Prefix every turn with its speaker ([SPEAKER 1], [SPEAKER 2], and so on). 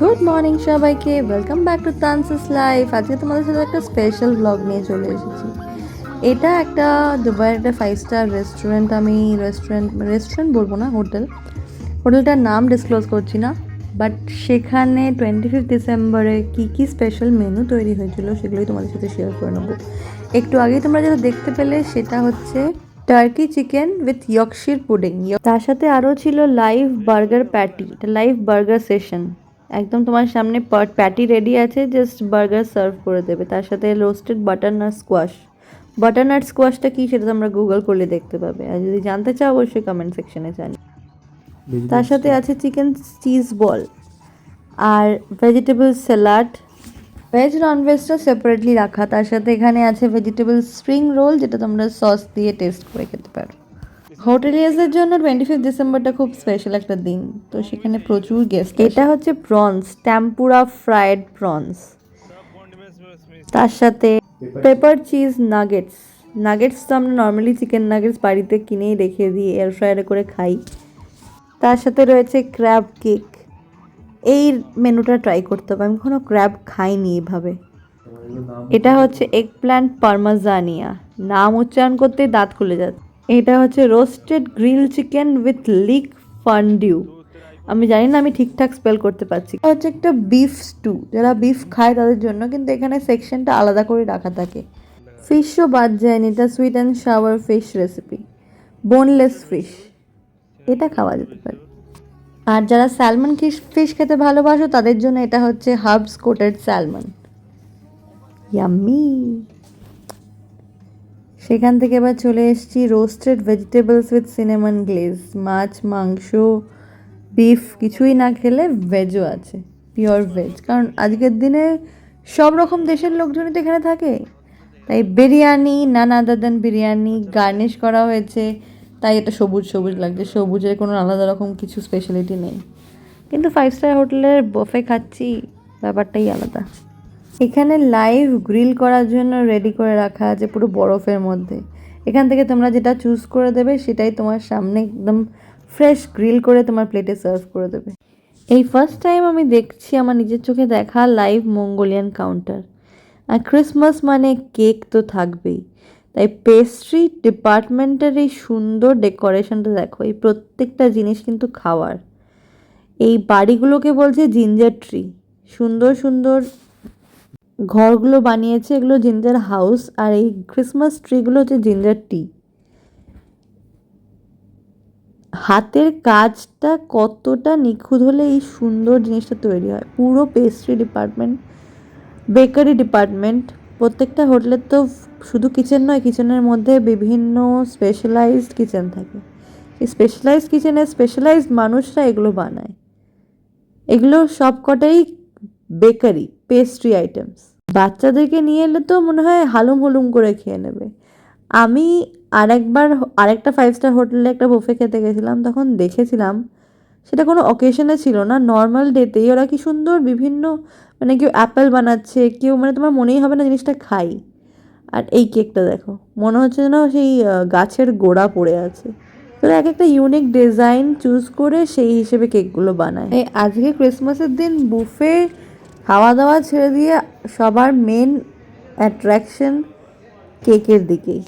[SPEAKER 1] Good morning সবাইকে। Welcome back to Tansis life আজকে তোমাদের সাথে একটা স্পেশাল ব্লগ নিয়ে চলে এসেছি। এটা একটা দুবাইয়ের একটা ফাইভ স্টার রেস্টুরেন্ট আমি রেস্টুরেন্ট রেস্টুরেন্ট বলব না হোটেল হোটেলটার নাম ডিসক্লোজ করছি না বাট সেখানে টোয়েন্টি ফিফথ ডিসেম্বরে কী কী স্পেশাল মেনু তৈরি হয়েছিল সেগুলোই তোমাদের সাথে শেয়ার করে নেব। একটু আগেই তোমরা যেটা দেখতে পেলে, সেটা হচ্ছে turkey chicken with Yorkshire pudding তার সাথে আরও ছিল লাইভ বার্গার প্যাটি এটা লাইভ বার্গার সেশন একদম তোমার সামনে প্যাটি রেডি আছে জাস্ট বার্গার সার্ভ করে দেবে। তার সাথে রোস্টেড বাটারনাট স্কোয়াশ বাটারনাট স্কোয়াশটা কী সেটা তোমরা গুগল করলে দেখতে পাবে। আর যদি জানতে চাও অবশ্যই কমেন্ট সেকশনে জানি তার সাথে আছে চিকেন চিজ বল আর ভেজিটেবল স্যালাড ভেজ ননভেজটা সেপারেটলি রাখা। তার সাথে এখানে আছে ভেজিটেবল স্প্রিং রোল যেটা তোমরা সস দিয়ে টেস্ট করে খেতে পারো। হোটেলিয়ার্সদের জন্য টোয়েন্টি ফিফথ ডিসেম্বরটা খুব স্পেশাল একটা দিন। তো সেখানে প্রচুর গেস্ট এটা হচ্ছে প্রনস ট্যাম্পুরা ফ্রায়েড প্রনস তার সাথে পেপার চিজ নাগেটস নাগেটস তো আমরা নর্মালি চিকেন নাগেটস বাড়িতে কিনেই রেখে দিই এয়ার ফ্রায়ারে করে খাই। তার সাথে রয়েছে ক্র্যাব কেক এই মেনুটা ট্রাই করতে হবে। আমি কখনো ক্র্যাব খাইনি এভাবে। এটা হচ্ছে এগ প্ল্যান্ট পারমাজানিয়া নাম উচ্চারণ করতেই দাঁত খুলে যাচ্ছে। এটা হচ্ছে roasted grill chicken with leek fondue আমি জানি না আমি ঠিকঠাক স্পেল করতে পারছি। এটা হচ্ছে একটা বিফ স্টু যারা বিফ খায় তাদের জন্য কিন্তু এখানে সেকশনটা আলাদা করে রাখা থাকে। ফিশও বাদ যায়নি এটা sweet and sour fish recipe boneless fish এটা খাওয়া যেতে পারে। আর যারা স্যালমন ফিশ ফিশ খেতে ভালোবাসো তাদের জন্য এটা হচ্ছে হাবস কোটেড স্যালমন ইয়াম্মি সেখান থেকে এবার চলে এসেছি roasted vegetables with cinnamon glaze মাছ, মাংস বিফ কিছুই না খেলে ভেজও আছে পিওর ভেজ কারণ আজকের দিনে সব রকম দেশের লোকজনই তো এখানে থাকে। তাই biryani, naan other than biryani garnish করা হয়েছে, তাই এটা সবুজ সবুজ লাগছে। সবুজের কোনো আলাদা রকম কিছু স্পেশালিটি নেই। কিন্তু ফাইভ স্টার হোটেলের বফে খাচ্ছি, ব্যাপারটাই আলাদা। এখানে লাইভ গ্রিল করার জন্য রেডি করে রাখা আছে পুরো বরফের মধ্যে। এখান থেকে তোমরা যেটা চুজ করে দেবে সেটাই তোমার সামনে একদম ফ্রেশ গ্রিল করে তোমার প্লেটে সার্ভ করে দেবে। এই ফার্স্ট টাইম আমি দেখছি আমার নিজের চোখে দেখা লাইভ মঙ্গোলিয়ান কাউন্টার আর ক্রিসমাস মানে কেক তো থাকবেই। তাই পেস্ট্রি ডিপার্টমেন্টের এই সুন্দর ডেকোরেশনটা দেখো, এই প্রত্যেকটা জিনিস কিন্তু খাওয়ার। এই বাড়িগুলোকে বলছে জিঞ্জার ট্রি সুন্দর সুন্দর ঘরগুলো বানিয়েছে, এগুলো জিঞ্জার হাউস আর এই ক্রিসমাস ট্রিগুলো হচ্ছে জিঞ্জার টি হাতের কাজটা কতটা নিখুঁত হলে এই সুন্দর জিনিসটা তৈরি হয়। পুরো পেস্ট্রি ডিপার্টমেন্ট বেকারি ডিপার্টমেন্ট প্রত্যেকটা হোটেলের তো শুধু কিচেন নয় কিচেনের মধ্যে বিভিন্ন স্পেশালাইজড কিচেন থাকে। এই স্পেশালাইজড কিচেনে স্পেশালাইজড মানুষরা এগুলো বানায়। এগুলো সব কটাই বেকারি পেস্ট্রি আইটেমস বাচ্চাদেরকে নিয়ে এলে তো মনে হয় হালুম হুলুম করে খেয়ে নেবে। আমি আরেকবার আরেকটা ফাইভ স্টার হোটেলে একটা বুফে খেতে গেছিলাম, তখন দেখেছিলাম সেটা কোনো অকেশনে ছিল না। নর্মাল ডেতেই ওরা কি সুন্দর বিভিন্ন মানে কেউ অ্যাপেল বানাচ্ছে, কেউ মানে তোমার মনেই হবে না জিনিসটা খাই। আর এই কেকটা দেখো, মনে হচ্ছে যেন সেই গাছের গোড়া পড়ে আছে। তো এক একটা ইউনিক ডিজাইন চুজ করে সেই হিসেবে কেকগুলো বানায়। আজকে ক্রিসমাসের দিন বুফে খাওয়া দাওয়া ছেড়ে দিয়ে সবার মেন অ্যাট্রাকশন কেকের দিকেই।